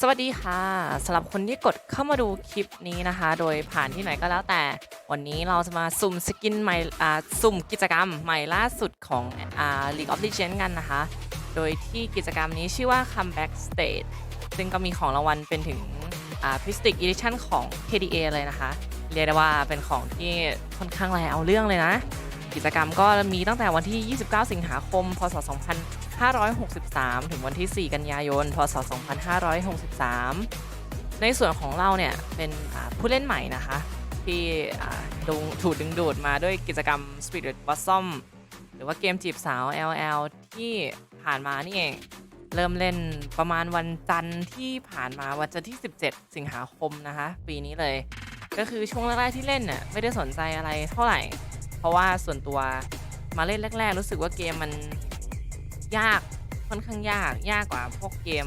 สวัสดีค่ะสำหรับคนที่กดเข้ามาดูคลิปนี้นะคะ โดยผ่านที่ไหนก็แล้วแต่ วันนี้เราจะมาสุ่มสกินใหม่อ่าสุ่มกิจกรรมใหม่ล่าสุดของอ่า League of Legends กันนะคะ โดยที่กิจกรรมนี้ชื่อว่า Comeback Stage ซึ่งก็มีของรางวัลเป็นถึงอ่า Pristic Edition ของ KDA เลยนะคะ เรียกได้ว่าเป็นของที่ค่อนข้างแรงเอาเรื่องเลยนะ กิจกรรมก็มีตั้งแต่วันที่ 29 สิงหาคม พศ 2563 ถึงวันที่ 4 กันยายน พศ 2563 ในส่วนของเราเนี่ยเป็นผู้เล่นใหม่นะคะ ที่ดูถูกดึงดูดมาด้วยกิจกรรม Spirit Blossom หรือว่าเกมจีบสาว LL ที่ผ่านมานี่เอง เริ่มเล่นประมาณวันจันทร์ที่ผ่านมาวันจันทร์ที่ 17 สิงหาคมนะคะ ปีนี้เลย ก็คือช่วงแรกๆที่เล่นน่ะไม่ได้สนใจอะไรเท่าไหร่ เพราะว่าส่วนตัวมาเล่นแรก ๆ รู้สึกว่าเกมมัน ยากค่อนข้างยากยากกว่าพวกเกม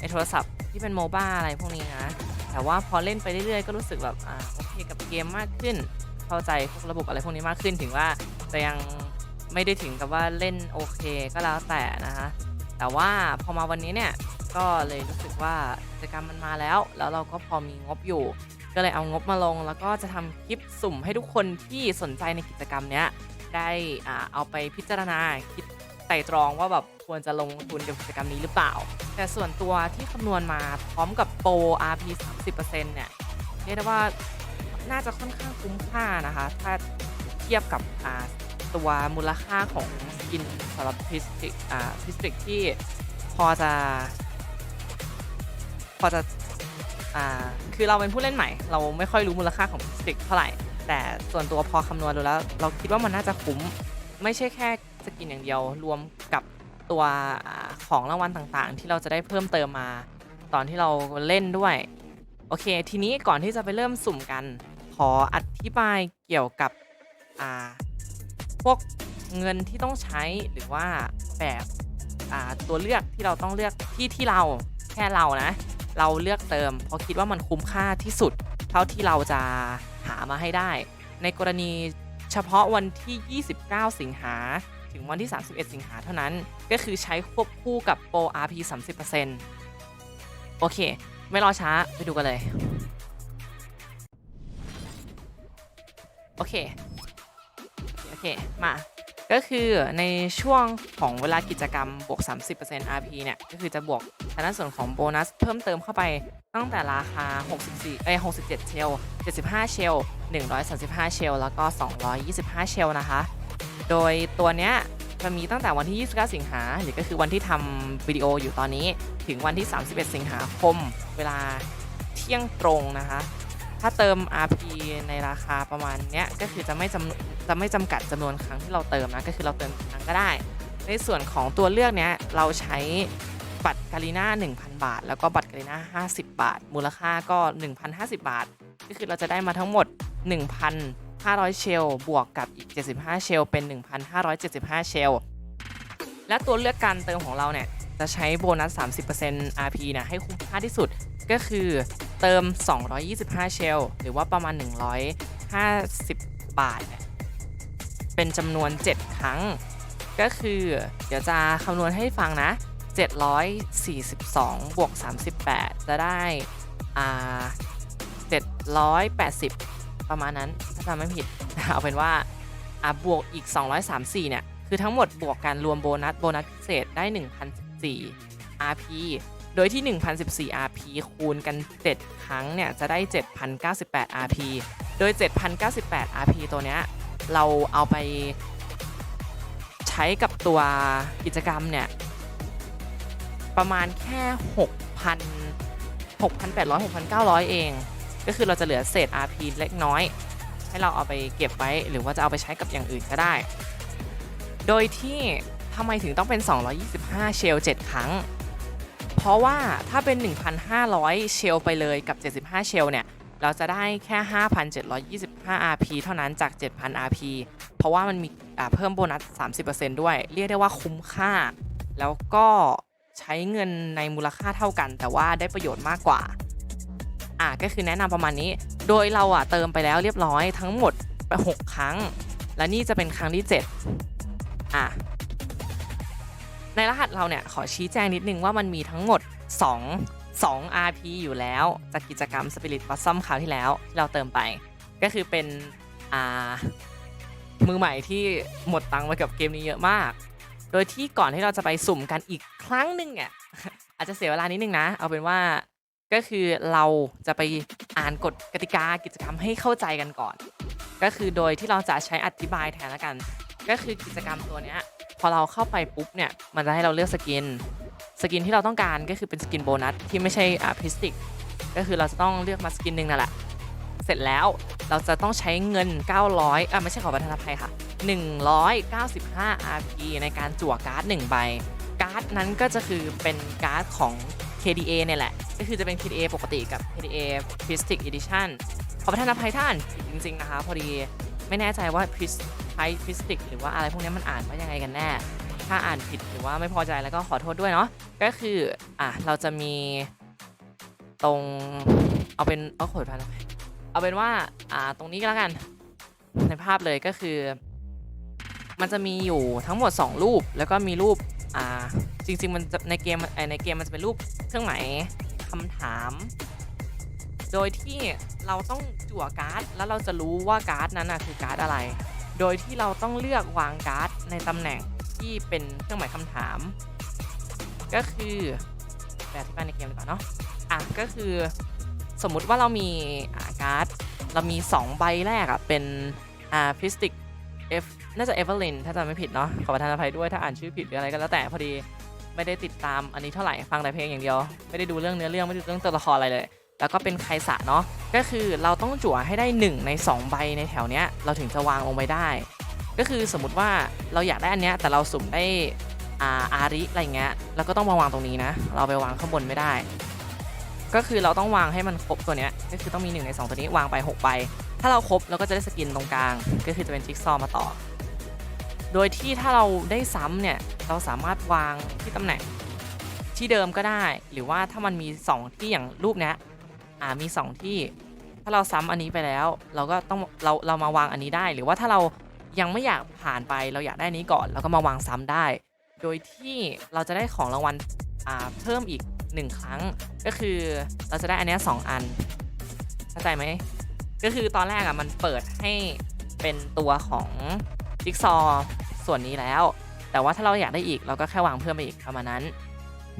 ในโทรศัพท์ที่เป็นโมบ้าอะไรพวกนี้นะ แต่ว่าพอเล่นไปเรื่อยๆ ก็รู้สึกแบบอ่าโอเคกับเกมมากขึ้น เข้าใจพวกระบบอะไรพวกนี้มากขึ้นถึงว่าจะยังไม่ได้ถึงกับว่าเล่นโอเคก็แล้วแต่นะคะแต่ว่าพอมาวันนี้เนี่ยก็เลยรู้สึกว่ากิจกรรมมันมาแล้ว แล้วเราก็พอมีงบอยู่ ก็เลยเอางบมาลง แล้วก็จะทำคลิปสุ่มให้ทุกคนที่สนใจในกิจกรรมเนี้ยได้อ่าเอาไปพิจารณาคิด ไต่ตรองว่าแบบควรจะลงทุนกับกิจกรรมนี้หรือเปล่า แต่ส่วนตัวที่คำนวณมาพร้อมกับโปร RP 30%เนี่ยเรียกได้ว่าน่าจะค่อนข้างคุ้มค่านะคะ ถ้าเทียบกับตัวมูลค่าของสกินสำหรับพิสติกพิสติกที่พอจะ พอจะอคือเราเป็นผู้เล่นใหม่ เราไม่ค่อยรู้มูลค่าของพิสติกเท่าไหร่ แต่ส่วนตัวพอคำนวณดูแล้ว เราคิดว่ามันน่าจะคุ้ม ไม่ใช่แค่ สกินอย่างเดียวรวมกับตัวของรางวัลต่างๆ ที่เราจะได้เพิ่มเติมมา ตอนที่เราเล่นด้วย โอเค ทีนี้ก่อนที่จะไปเริ่มสุ่มกัน ขออธิบายเกี่ยวกับพวกเงินที่ต้องใช้หรือว่าแบบตัวเลือกที่เราต้องเลือกที่ที่เราแค่เรานะ เราเลือกเติม เพราะคิดว่ามันคุ้มค่าที่สุด เท่าที่เราจะหามาให้ได้ ในกรณีเฉพาะวันที่ 29 สิงหา ถึงวันที่ 31 สิงหาเท่านั้น ก็คือใช้ควบคู่กับโปร RP 30%โอเค ไม่รอช้าไปดูกันเลย โอเค โอเค มาก็คือในช่วงของเวลากิจกรรมบวก 30% RP เนี่ย ก็คือจะบวกทางด้านส่วนของโบนัส เพิ่มเติมเข้าไปตั้งแต่ราคา 64 เอ้ย 67 เชล 75 เชล 135 เชล แล้วก็ 225 เชลนะคะ โดยตัวเนี้ยจะมีตั้งแต่วันที่ 29 สิงหาหรือก็คือวันที่ทำวิดีโออยู่ตอนนี้ ถึงวันที่ 31 สิงหาคม เวลาเที่ยงตรงนะคะ ถ้าเติม RP ในราคาประมาณเนี้ยก็คือจะไม่จำจะไม่จำกัดจำนวนครั้งที่เราเติมนะ ก็คือเราเติมกี่ครั้งก็ได้ ในส่วนของตัวเลือกเนี้ยเราใช้บัตรการีน่า 1,000 บาท แล้วก็บัตรการีน่า 50 บาท มูลค่าก็ 1,050 บาท ก็คือเราจะได้มาทั้งหมด 1,000 500 เชลบวกกับอีก 75 เชลเป็น 1,575 เชลและตัวเลือกการเติมของเราเนี่ยจะใช้โบนัส 30% RP เนี่ยให้คุ้มค่าที่สุดก็คือเติม 225 เชลหรือว่าประมาณ 150 บาท เป็นจำนวน 7 ครั้ง ก็คือเดี๋ยวจะคำนวณให้ฟังนะ 742 บวก 38 จะได้อ่า780 ประมาณนั้นถ้าจำไม่ผิด เอาเป็นว่าอ่าบวกอีก 234 เนี่ย คือทั้งหมดบวกกันรวมโบนัส โบนัสพิเศษได้ 1,014 RP โดยที่ 1,014 RP คูณกัน 7 ครั้งเนี่ย จะได้ 7,098 RP โดย 7,098 RP ตัวเนี้ย เราเอาไปใช้กับตัวกิจกรรมเนี่ย ประมาณแค่ 6,000 6,800 6,900 เอง ก็คือเราจะเหลือเศษ RP เล็กน้อย ให้เราเอาไปเก็บไว้ หรือว่าจะเอาไปใช้กับอย่างอื่นก็ได้ โดยที่ทำไมถึงต้องเป็น 225 เชล 7 ครั้ง เพราะว่าถ้าเป็น 1,500 เชลไปเลยกับ 75 เชลเนี่ย เราจะได้แค่ 5,725 RP เท่านั้นจาก 7,000 RP เพราะว่ามันมีเพิ่มโบนัส 30%ด้วย เรียกได้ว่าคุ้มค่า แล้วก็ใช้เงินในมูลค่าเท่ากัน แต่ว่าได้ประโยชน์มากกว่า อะก็คือแนะนำประมาณนี้ โดยเราอะเติมไปแล้วเรียบร้อยทั้งหมดไป 6 ครั้ง และนี่จะเป็นครั้งที่ 7 อะ ในรหัสเราเนี่ยขอชี้แจงนิดนึงว่ามันมีทั้งหมด 2 2 RP อยู่แล้วจากกิจกรรม Spirit Blossom คราวที่แล้วที่เราเติมไป ก็คือเป็นอ่ามือใหม่ที่หมดตังค์ไปกับเกมนี้เยอะมาก โดยที่ก่อนที่เราจะไปสุ่มกันอีกครั้งหนึ่งเนี่ยอาจจะเสียเวลานิดนึงนะ เอาเป็นว่า ก็คือเราจะไปอ่านกฎกติกากิจกรรมให้เข้าใจกันก่อน ก็คือโดยที่เราจะใช้อธิบายแทนล้วกัน ก็คือกิจกรรมตัวเนี้ยพอเราเข้าไปปุ๊บเนี่ยมันจะให้เราเลือกสกิน สกินที่เราต้องการก็คือเป็นสกินโบนัสที่ไม่ใช่อ่าพิสติก ก็คือเราจะต้องเลือกมาสกินหนึ่งนั่นแหละ เสร็จแล้วเราจะต้องใช้เงิน 900อะไม่ใช่ขอประทานอภัยค่ะ 195 RP ในการจั่วการ์ด1ใบ การ์ดนั้นก็จะคือเป็นการ์ดของ KDA เนี่ยแหละ ก็คือจะเป็น KDA ปกติกับ KDA Pristic Edition ขอประทานอภัยท่านจริง ๆ นะคะ พอดีไม่แน่ใจว่า Pris Pristic หรือว่าอะไรพวกนี้มันอ่านว่ายังไงกันแน่ ถ้าอ่านผิดหรือว่าไม่พอใจแล้วก็ขอโทษด้วยเนาะก็คืออะเราจะมีตรงเอาเป็นเอาขอประทานอภัยเอาเป็นว่าอ่าตรงนี้ก็แล้วกันในภาพเลยก็คือ มันจะมีอยู่ทั้งหมด 2 รูป แล้วก็มีรูปอ่าจริงๆมันจะในเกมในเกมมันจะเป็นรูปเครื่องหมายำถาม โดยที่เราต้องจั่วการ์ด แล้วเราจะรู้ว่าการ์ดนั้นนะคือการ์ดอะไร โดยที่เราต้องเลือกวางการ์ดในตำแหน่งที่เป็นเครื่องหมายคำถาม ก็คือแบบที่ไปในเกมดีกว่าเนาะอะก็คือสมมุติว่าเรามีาการ์ด เรามี 2 ใบแรกอะเป็นอ่าพิสติก F น่าจะเอเวอร์ลินถ้าจำไม่ผิดเนาะขอประทานอภัยด้วยถ้าอ่านชื่อผิดหรืออะไรก็แล้วแต่พอดี ไม่ได้ติดตามอันนี้เท่าไหร่ฟังแต่เพลงอย่างเดียว ไม่ได้ดูเรื่องเนื้อเรื่องไม่ได้ดูเรื่องตัวละครอะไรเลย แล้วก็เป็นไคสะเนาะก็คือเราต้องจั่วให้ได้ 1 ใน 2 ใบในแถวเนี้ยเราถึงจะวางลงไปได้ ก็คือสมมติว่าเราอยากได้อันเนี้ยแต่เราสุ่มได้อาอาริอะไรเงี้ยเราก็ต้องมาวางตรงนี้นะ เราไปวางข้างบนไม่ได้ ก็คือเราต้องวางให้มันครบตัวเนี้ยก็คือต้องมี1ใน2 ตัวนี้วางไป6ใบถ้าเราครบเราก็จะได้สกินตรงกลาง ก็คือจะเป็นจิ๊กซอมาต่อ โดยที่ถ้าเราได้ซ้ำเนี่ย เราสามารถวางที่ตำแหน่งที่เดิมก็ได้ หรือว่าถ้ามันมี 2 ที่อย่างรูปเนี้ยอ่ามี 2 ที่ ถ้าเราซ้ำอันนี้ไปแล้ว เราก็ต้องเราเรามาวางอันนี้ได้ หรือว่าถ้าเรายังไม่อยากผ่านไปเราอยากได้นี้ก่อนเราก็มาวางซ้ำได้ โดยที่เราจะได้ของรางวัลอ่าเพิ่มอีก 1 ครั้ง ก็คือเราจะได้อันเนี้ยสองอันเข้าใจไหมก็คือตอนแรกอะมันเปิดให้เป็นตัวของ จิ๊กซอว์ส่วนนี้แล้ว แต่ว่าถ้าเราอยากได้อีกเราก็แค่วางเพิ่มไปอีกประมาณนั้น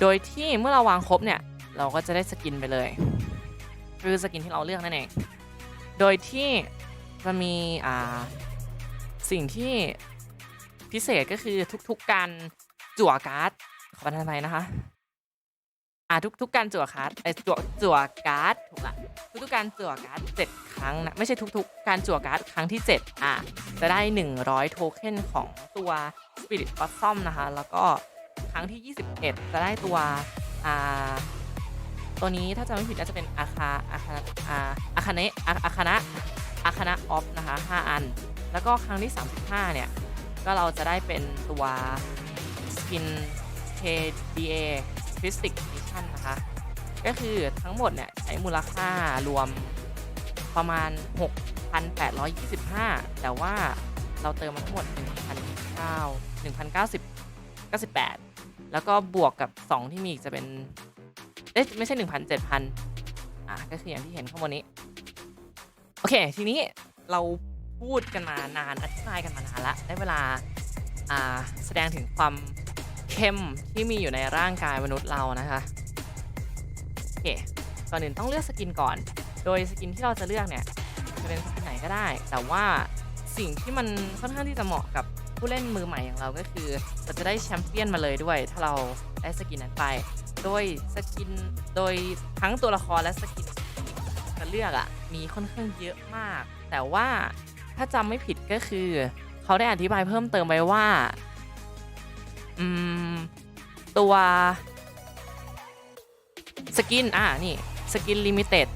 โดยที่เมื่อเราวางครบเนี่ยเราก็จะได้สกินไปเลย คือสกินที่เราเลือกนั่นเอง โดยที่จะมีอ่าสิ่งที่พิเศษก็คือทุกๆการจั่วการ์ดขอประทานอภัยนะคะ อ่าทุกทุกการจั่วการ์ดไอจั่วจั่วการ์ดถูกละทุกๆการจั่วการ์ดเจ็ดครั้งนะไม่ใช่ทุกๆ การจั่วการ์ดครั้งที่ 7 อะจะได้ 100 โทเค็นของตัว Spirit Blossom นะคะ แล้วก็ครั้งที่ 21 จะได้ตัวอ่าตัวนี้ถ้าจำไม่ผิดน่าจะเป็นอาคาอาคาอาอาคาเนะอาอาคานะอาคานะออฟนะคะ5อัน แล้วก็ครั้งที่ 35 เนี่ย ก็เราจะได้เป็นตัวสกิน KDA Christic Edition นะคะ ก็คือทั้งหมดเนี่ยใช้มูลค่ารวมประมาณ 6,825 แต่ว่าเราเติมมาทั้งหมด1,900 1,090 98 แล้วก็บวกกับ 2 ที่มีอีกจะเป็นเอ๊ะไม่ใช่1,700 อะก็คืออย่างที่เห็นข้างบนนี้ โอเค ทีนี้เราพูดกันมานานอธิบายกันมานานละได้เวลาอ่าแสดงถึงความเข้มที่มีอยู่ในร่างกายมนุษย์เรานะคะ เค ก่อนอื่นต้องเลือกสกินก่อน โดยสกินที่เราจะเลือกเนี่ยจะเป็นสกินไหนก็ได้ แต่ว่าสิ่งที่มันค่อนข้างที่จะเหมาะกับผู้เล่นมือใหม่อย่างเราก็คือเราจะได้แชมเปี้ยนมาเลยด้วย ถ้าเราได้สกินนั้นไป โดยสกินโดยทั้งตัวละครและสกินที่จะเลือกอะ่ะมีค่อนข้างเยอะมาก แต่ว่าถ้าจำไม่ผิดก็คือ เขาได้อธิบายเพิ่มเติมไปว่า อืม ตัว สกิน อ่า นี่ สกินลิมิเต็ด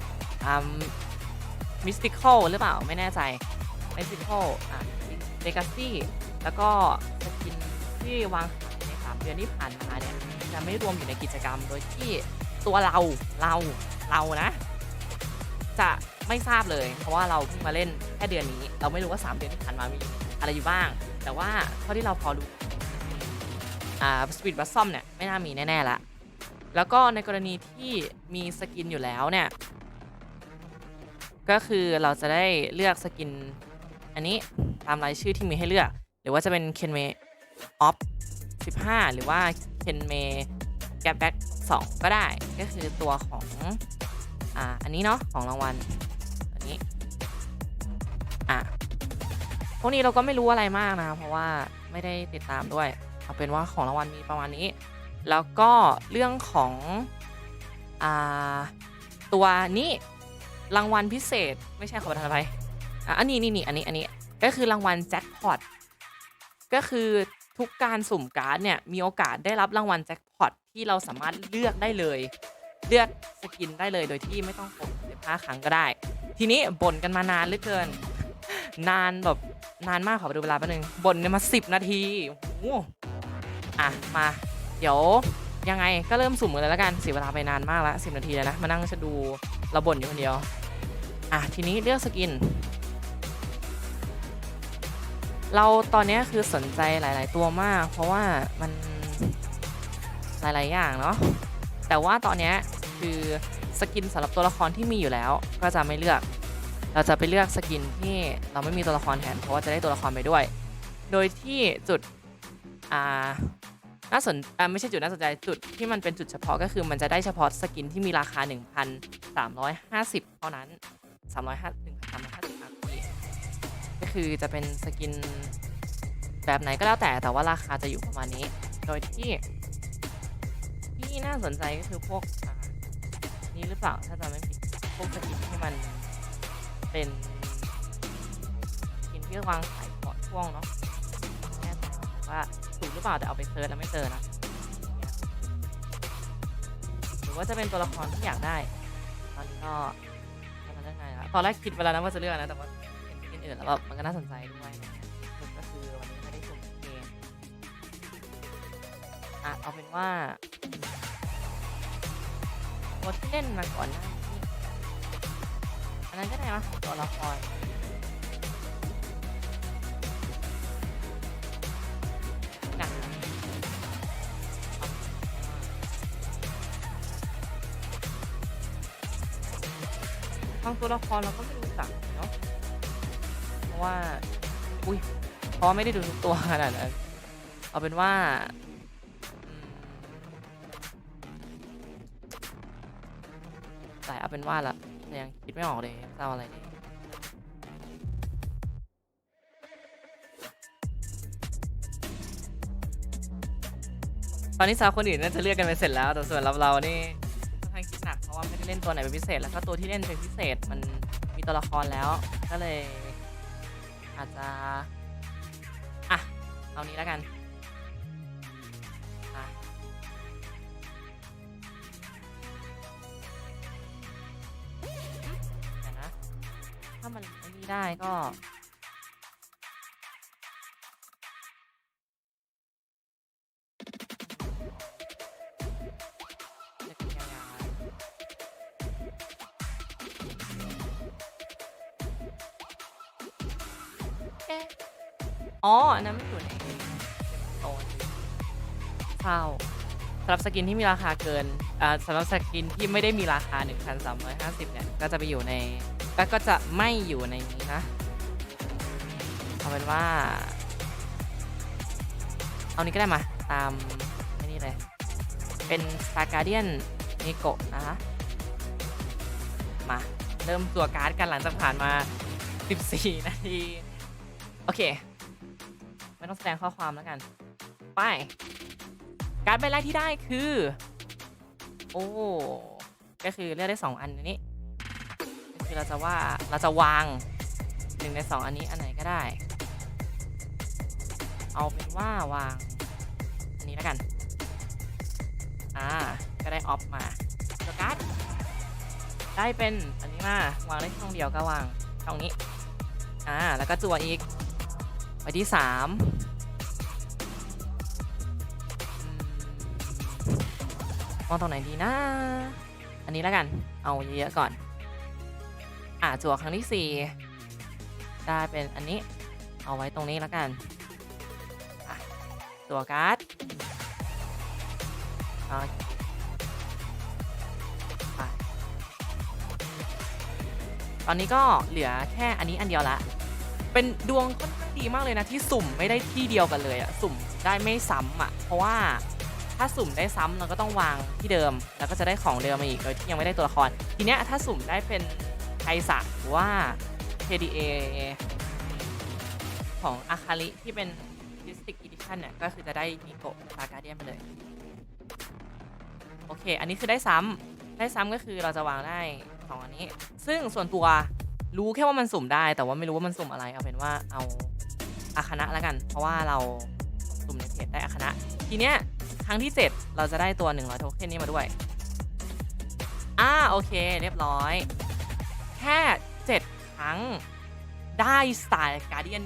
อ่ามิสติคอลหรือเปล่า ไม่แน่ใจมิสติคอลอ่าเลกาซี่แล้วก็สกินที่วางขายในสามเดือนที่ผ่านมาเนี่ยจะไม่รวมอยู่ในกิจกรรม โดยที่ตัวเรา เรา เรานะ จะไม่ทราบเลย เพราะว่าเราเพิ่งมาเล่นแค่เดือนนี้ เราไม่รู้ว่า 3 เดือนที่ผ่านมามีอะไรอยู่บ้าง แต่ว่าเท่าที่เราพอรู้อ่าสปีดบัสซอมเนี่ยไม่น่ามีแน่ๆละ แล้วก็ในกรณีที่มีสกินอยู่แล้วเนี่ย ก็คือเราจะได้เลือกสกิน อันนี้ตามรายชื่อที่มีให้เลือก หรือว่าจะเป็นเคนเมออฟ15 หรือว่าเคนเมแกปแบ็ก2ก็ได้ ก็คือตัวของ อ่า อันนี้เนาะของรางวัล อันนี้ อะ พวกนี้เราก็ไม่รู้อะไรมากนะ เพราะว่าไม่ได้ติดตามด้วย เอาเป็นว่าของรางวัลมีประมาณนี้ แล้วก็เรื่องของอตัวนี้รางวัลพิเศษไม่ใช่ขอประทานอภัยอะอันนี้นี่นี่อันนี้อันนี้ก็คือรางวัลแจ็คพอตก็คือทุกการสุ่มการ์ดเนี่ยมีโอกาสได้รับรางวัลแจ็คพอตที่เราสามารถเลือกได้เลย เลือกสกินได้เลยโดยที่ไม่ต้องกด15ครั้งก็ได้ ทีนี้บ่นกันมานานเหลือเกิน นานแบบนานมากขอไปดูเวลาแป๊บนึงบ่นกันมา10นาทีโอ้อะมา เดี๋ยวยังไงก็เริ่มสุ่มกันเลยแล้วกันเสียเวลาไปนานมากแล้ว10นาทีแล้วนะ มานั่งจะดูเราบ่นอยู่คนเดียว อะ ทีนี้เลือกสกิน เราตอนนี้คือสนใจหลาย ๆ ตัวมาก เพราะว่ามันหลาย ๆ อย่างเนาะแต่ว่าตอนนี้คือสกินสำหรับตัวละครที่มีอยู่แล้ว ก็จะไม่เลือก เราจะไปเลือกสกินที่เราไม่มีตัวละครแทนเพราะว่าจะได้ตัวละครไปด้วย โดยที่จุดอ่า น่าสนอ่าไม่ใช่จุดน่าสนใจจุดที่มันเป็นจุดเฉพาะก็คือมันจะได้เฉพาะสกินที่มีราคา 1,350 เท่านั้น 350ถึง350 RP ก็คือจะเป็นสกินแบบไหนก็แล้วแต่แต่ว่าราคาจะอยู่ประมาณนี้ โดยที่ที่น่าสนใจก็คือพวกนี้หรือเปล่าถ้าจำไม่ผิดพวกสกินที่มันเป็นสกินที่วางขายก่อนช่วงเนาะไม่แน่ใจว่า ถูกหรือเปล่าแต่เอาไปเซิร์ชแล้วไม่เจอนะหรือว่าจะเป็นตัวละครที่อยากได้ ตอนนี้ก็กำลังเลือกไงละตอนแรกคิดไปแล้วนะว่าจะเลือกนะแต่ว่าเห็นสกินอื่นแล้วแบบมันก็น่าสนใจด้วยอะสรุปก็คือวันนี้ไม่ได้สุ่มเกมอะเอาเป็นว่าตัวที่เล่นมาก่อนหน้านี้อันนั้นก็ได้มาตัวละครางตัวละครเราก็ไม่รู้จักเนาะเพราะว่า อุ้ยเพราะไม่ได้ดูทุกตัวขนาดนั้นเอาเป็นว่าแต่เอาเป็นว่าละแต่ยังคิดไม่ออกเลยจะเอาอะไรดีตอนนี้สาวคนอื่นน่าจะเลือกกันไปเสร็จแล้วแต่ส่วนเราเรานี่ เล่นตัวไหนเป็นพิเศษ แล้วก็ตัวที่เล่นเป็นพิเศษมันมีตัวละครแล้วก็เลย อาจจะอะเอานี้แล้วกันนะถ้ามันไอ้นี่ได้ก็ อ๋ออันนั้นไม่อยู่ในโซนเศร้าสำหรับสกินที่มีราคาเกินอ่าสำหรับสกินที่ไม่ได้มีราคา 1,350 เนี่ย ก็จะไปอยู่ในก็ก็จะไม่อยู่ในนี้นะ เอาเป็นว่า เอานี้ก็ได้มา ตามไอ้นี่เลย เป็น Star Guardian n i c o นะคะมา เริ่มตัวการ์ดกันหลังจากผ่านมา 14 นาที โอเค ไม่ต้องแสดงข้อความแล้วกัน ไป การ์ดใบแรกที่ได้คือ โอ้ ก็คือเลือกได้ 2 อันนี้คือเราจะว่าเราจะวางหนึ่งใน 2 อันนี้อันไหนก็ได้ เอาเป็นว่าวาง อันนี้แล้วกัน อ่า ก็ได้ออฟมาตัวการ์ดได้เป็นอันนี้มาวางได้ช่องเดียวก็วางช่องนี้ อ่า แล้วก็จั่วอีก ไปที่สามมองตรงไหนดีนะ อันนี้แล้วกัน เอาเยอะๆก่อน อ่าจั่วครั้งที่สี่ได้เป็นอันนี้ เอาไว้ตรงนี้แล้วกันตัวการ์ดตอนนี้ก็เหลือแค่อันนี้อันเดียวละ เป็นดวงค่อนข้างดีมากเลยนะที่สุ่มไม่ได้ที่เดียวกันเลยอะสุ่มได้ไม่ซ้ำอะเพราะว่าถ้าสุ่มได้ซ้ำเราก็ต้องวางที่เดิม แล้วก็จะได้ของเดิมมาอีกโดยที่ยังไม่ได้ตัวละคร ทีเนี้ยถ้าสุ่มได้เป็นไทสะหรือว่า KDA ของอาคาริที่เป็น District Edition เนี่ยก็คือจะได้มีโกะซาการเดียนไปเลย โอเค อันนี้คือได้ซ้ำได้ซ้ำก็คือเราจะวางได้สองอันนี้ ซึ่งส่วนตัว รู้แค่ว่ามันสุ่มได้ แต่ว่าไม่รู้ว่ามันสุ่มอะไร เอาเป็นว่าเอาอาคณะแล้วกัน เพราะว่าเราสุ่มในเพจได้อาคณะ ทีเนี้ยครั้งที่ 7 เราจะได้ตัว 100 โทเค็นนี้มาด้วย อ่าโอเค เรียบร้อย แค่ 7 ครั้งได้สไตล์การเดียน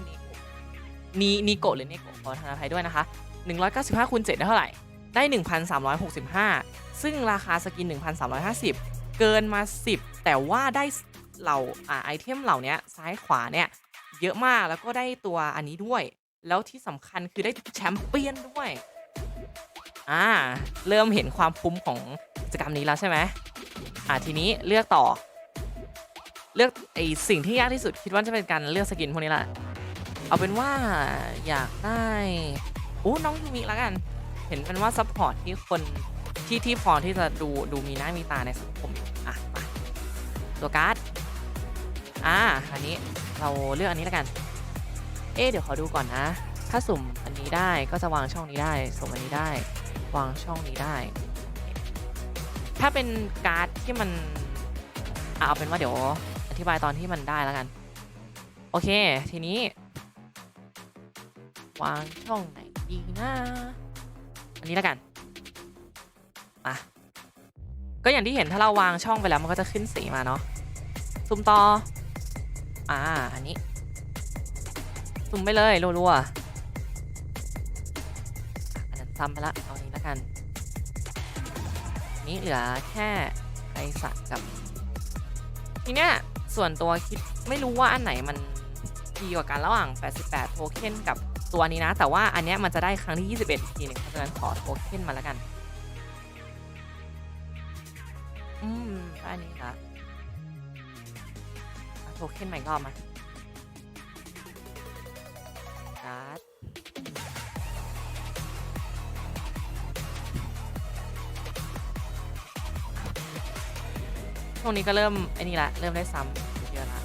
นีนีโกหรือเนโกขอทานอภัยด้วยนะคะ 195คูณ7ได้เท่าไหร่ ได้ 1,365 ซึ่งราคาสกิน 1,350 เกินมา 10 แต่ว่าได้ เหล่าอ่าไอเทมเหล่านี้ซ้ายขวาเนี่ยเยอะมากแล้วก็ได้ตัวอันนี้ด้วย แล้วที่สำคัญคือได้แชมเปี้ยนด้วยอ่าเริ่มเห็นความคุ้มของกิจกรรมนี้แล้วใช่ไหมอ่าทีนี้เลือกต่อ เลือกไอสิ่งที่ยากที่สุดคิดว่าจะเป็นการเลือกสกินพวกนี้แหละเอาเป็นว่าอยากได้โอ้น้องยูมิแล้วกัน เห็นเป็นว่าซัพพอร์ตที่คนที่ที่พอที่จะดูดูมีหน้ามีตาในสังคมอยู่อะมาตัวการ์ด อ่าอันนี้เราเลือกอันนี้แล้วกัน เอ๊เดี๋ยวขอดูก่อนนะ ถ้าสุ่มอันนี้ได้ก็จะวางช่องนี้ได้ สุ่มอันนี้ได้ วางช่องนี้ได้ ถ้าเป็นการ์ดที่มันเอาเป็นว่าเดี๋ยวอธิบายตอนที่มันได้แล้วกัน โอเค ทีนี้ วางช่องไหนดีนะอันนี้แล้วกันมาก็อย่างที่เห็นถ้าเราวางช่องไปแล้วมันก็จะขึ้นสีมาเนาะซุ่มต่อ อ่า อันนี้ซุ่มไปเลยรัวๆอันนั้นซ้ำไปละ เอาอันนี้แล้วกัน นี้เหลือแค่ไอสัตว์กับ ทีเนี้ยส่วนตัวคิดไม่รู้ว่าอันไหนมันดีกว่ากันระหว่าง 88 โทเค็นกับตัวนี้นะ แต่ว่าอันเนี้ยมันจะได้ครั้งที่ 21 อีกทีหนึงเพราะฉะนั้นขอโทเค็นมาแล้วกัน อืมอันนี้ละ ทเค็นใหม่กรอบมาการ์ดช่วงนี้ก็เริ่มไอ้นี่ละ เริ่มได้ซ้ำเยอะละ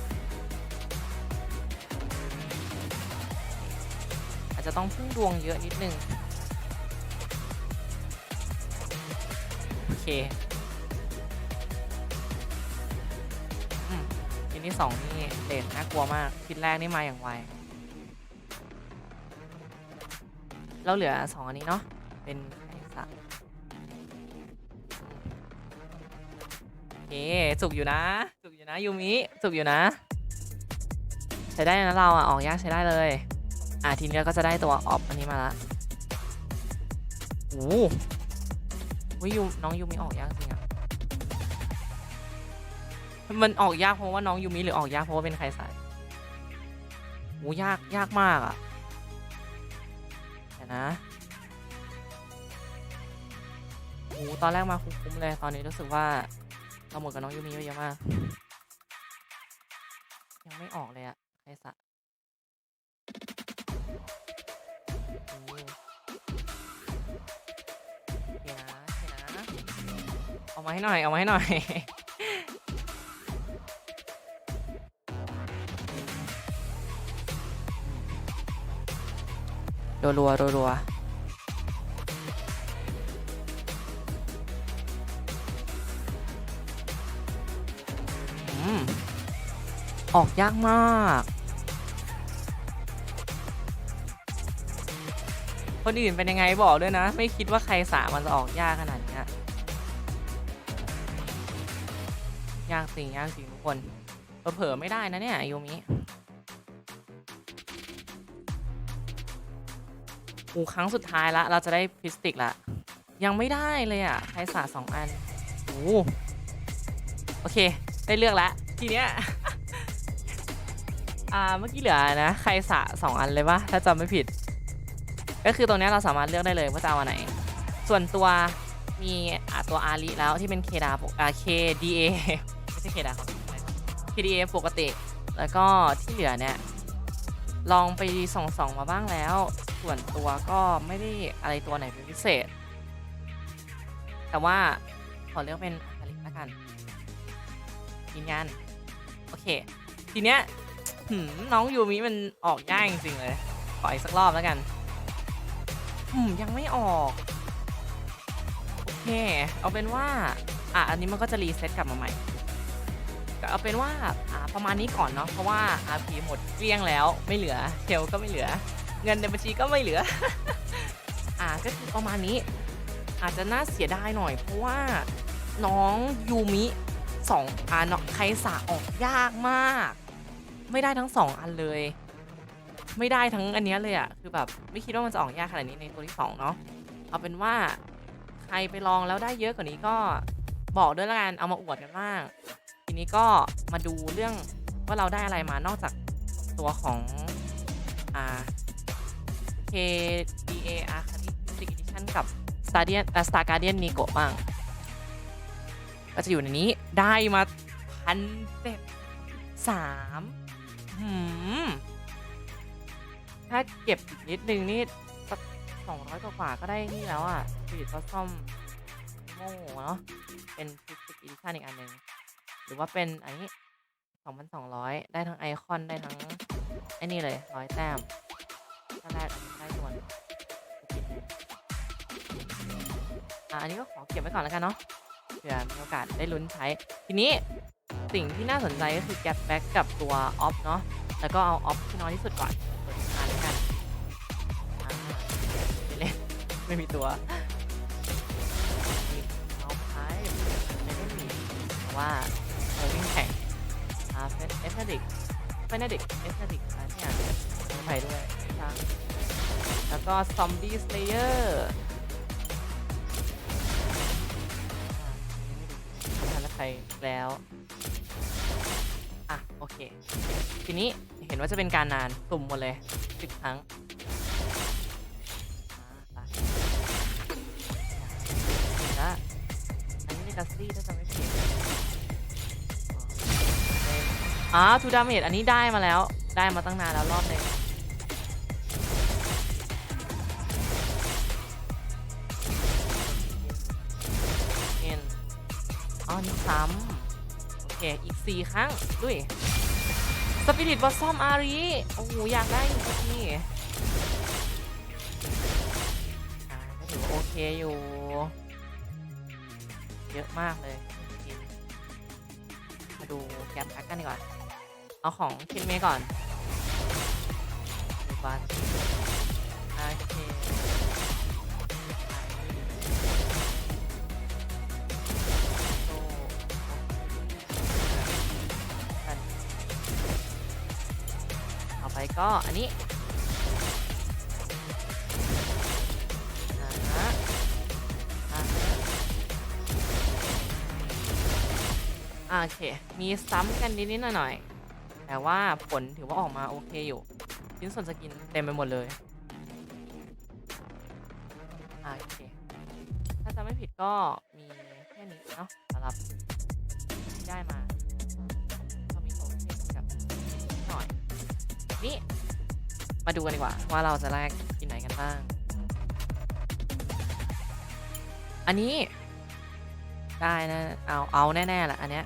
อาจจะต้องพึ่งดวงเยอะนิดนึง โอเค ที่สองนี่เลนน่ากลัวมากทีแรกนี่มาอย่างไวเราเหลือสองอันนี้เนาะเป็นไข่สัตว์โอเคจุกอยู่นะจุกอยู่นะยูมิจุกอยู่นะ ใช้ได้นะเราอะออกยากใช้ได้เลยอะทีนี้เราก็จะได้ตัวออฟอันนี้มาละโอ้โหวิยูน้องยูมิออกยากจริง มันออกยากเพราะว่าน้องยูมิหรือออกยากเพราะว่าเป็นใครสายโอ้ยากยากมากอะเดี๋ยวนะโอ้ตอนแรกมาคุ้มๆเลยตอนนี้รู้สึกว่าเราหมดกับน้องยูมิเยอะมาก ยังไม่ออกเลยอะใครสะโอ้โอเคนะโอเคนะเอามาให้หน่อย เอามาให้หน่อย รัวรัวรัวรัวอืมออกยากมากคนอื่นเป็นยังไงบอกด้วยนะ ไม่คิดว่าใครสามันจะออกยากขนาดนี้ยากจริงยากจริงทุกคนเผลอไม่ได้นะเนี่ยยูมิ อูครั้งสุดท้ายละ เราจะได้พิสติกละ ยังไม่ได้เลยอะใครสาสองอันโอ้โอเค ได้เลือกแล้วทีเนี้ย อ่า เมื่อกี้เหลือนะใครสะสองอันเลยปะถ้าจำไม่ผิด ก็คือตรงเนี้ยเราสามารถเลือกได้เลยว่าจะเอาอันไหน ส่วนตัวมีตัวอาริแล้วที่เป็นเคดาปกอ่า KDA ไม่ใช่เคดาของ KDA ปกติ แล้วก็ที่เหลือเนี่ย ลองไปส่องๆมาบ้างแล้ว ส่วนตัวก็ไม่ได้อะไรตัวไหนเป็นพิเศษ แต่ว่าขอเลือกเป็นอาคาลิกแล้วกันยืนยันโอเค ทีเนี้ยน้องยูมิมันออกยากจริงๆเลย ขออีกสักรอบแล้วกันยังไม่ออก โอเค เอาเป็นว่า อะ อันนี้มันก็จะรีเซ็ตกลับมาใหม่ก็เอาเป็นว่า อ่า ประมาณนี้ก่อนเนาะ เพราะว่า RP หมดเกลี้ยงแล้ว ไม่เหลือเทลก็ไม่เหลือ เงินในบัญชีก็ไม่เหลือ อ่าก็คือประมาณนี้ อาจจะน่าเสียดายหน่อย เพราะว่าน้องยูมิสองอันเนาะไคสาออกยากมาก ไม่ได้ทั้งสองอันเลย ไม่ได้ทั้งอันเนี้ยเลยอะคือแบบไม่คิดว่ามันจะออกยากขนาดนี้ในตัวที่สองเนาะเอาเป็นว่าใครไปลองแล้วได้เยอะกว่านี้ก็บอกด้วยละกันเอามาอวดกันบ้างทีนี้ก็มาดูเรื่องว่าเราได้อะไรมานอกจากตัวของอ่า KDA Arcade Music Edition กับ Stadium อ่า Star Guardian Nico บ้าง ก็จะอยู่ในนี้ได้มาพันเจ็ดสามหืมถ้าเก็บอีกนิดนึงนี่สักสองร้อยกว่าก็ได้นี่แล้วอะผลิตก็ซ่อมโม่เนาะเป็นฟิสิกอีดิชันอีกอันหนึ่งหรือว่าเป็นอันนี้สองพันสองร้อยได้ทั้งไอคอนได้ทั้งไอ้นี่เลยร้อยแต้มถ้าได้ อะอันนี้ก็ขอเก็บไว้ก่อนแล้วกันเนาะเผื่อมีโอกาสได้ลุ้นใช้ ทีนี้สิ่งที่น่าสนใจก็คือแก p แบ็กกับตัวออฟเนาะแล้วก็เอาออฟที่น้อยที่สุดก่อนเปิดอ่านแล้วกันอ่าไม่เล่นไม่มีตัวเอาไพ่ไม่ได้มีแต่ว่าเออวิ่งแข่งอ่าเฟสเอฟเนดิกเฟนดิกเอฟเนดิกอะไรที่อ่านเอาไพ่ด้วยแล้วก็ซอมบี้สเลเยอร์ อ่าแล้วใครแล้ว อะ โอเค ทีนี้เห็นว่าจะเป็นการนานสุ่มหมดเลยสิบครั้งอ่าไปแล้วอันนี้ในกัสซี่ถ้าจำไม่ผิดอ๋อทูดาเมจอันนี้ได้มาแล้ว ได้มาตั้งนานแล้วรอบหนึ่ง อ๋อนี่ซ้ำโอเค อีก 4 ครั้งด้วยสปิริตบอสซอมอารี โอ้โห อยากได้อีกทีถือว่าโอเคอยู่ เยอะมากเลยมาดูแกมแพ็กกันดีกว่าเอาของเคนเมก่อนดูบัสโอเค ก็อันนี้อ่าฮะฮะโอเค มีซ้ำกันนิดๆหน่อยๆ แต่ว่าผลถือว่าออกมาโอเคอยู่ ชิ้นส่วนสกินเต็มไปหมดเลย โอเค ถ้าจำไม่ผิดก็มีแค่นี้เนาะสำหรับได้มา นี่มาดูกันดีกว่า ว่าเราจะแลกกินไหนกันบ้าง อันนี้ ได้นะ เอาเอาแน่ๆแหละอันเนี้ย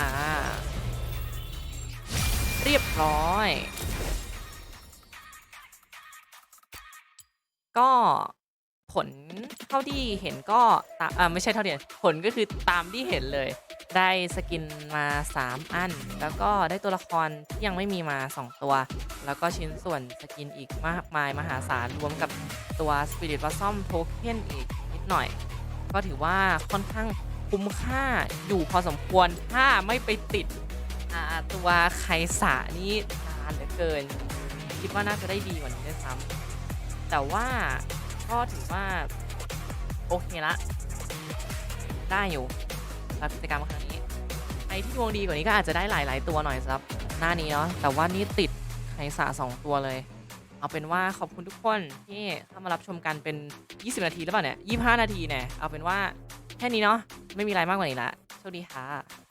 อ่า เรียบร้อย ก็ ผลเท่าที่เห็นก็ตามไม่ใช่เท่าที่เห็นผลก็คือตามที่เห็นเลย ได้สกินมา 3 อัน แล้วก็ได้ตัวละครที่ยังไม่มีมา 2 ตัว แล้วก็ชิ้นส่วนสกินอีกมากมายมหาศาลรวมกับตัว Spirit Blossom Token อีกนิดหน่อย ก็ถือว่าค่อนข้างคุ้มค่าอยู่พอสมควรถ้าไม่ไปติดตัวไคสานี่นานเหลือเกิน คิดว่าน่าจะได้ดีกว่านี้ด้วยซ้ำแต่ว่า ก็ถือว่า โอเคละ ได้อยู่สำหรับกิจกรรมครั้งนี้ใครที่ดวงดีกว่านี้ก็อาจจะได้หลาย ๆ ตัวหน่อยสำหรับหน้านี้เนาะแต่ว่านี่ติดไคสาสองตัวเลย เอาเป็นว่าขอบคุณทุกคนที่เข้ามารับชมกันเป็น 20 นาทีหรือเปล่าเนี่ย25 นาทีเนี่ยเอาเป็นว่าแค่นี้เนาะไม่มีอะไรมากกว่านี้ละโชคดีค่ะ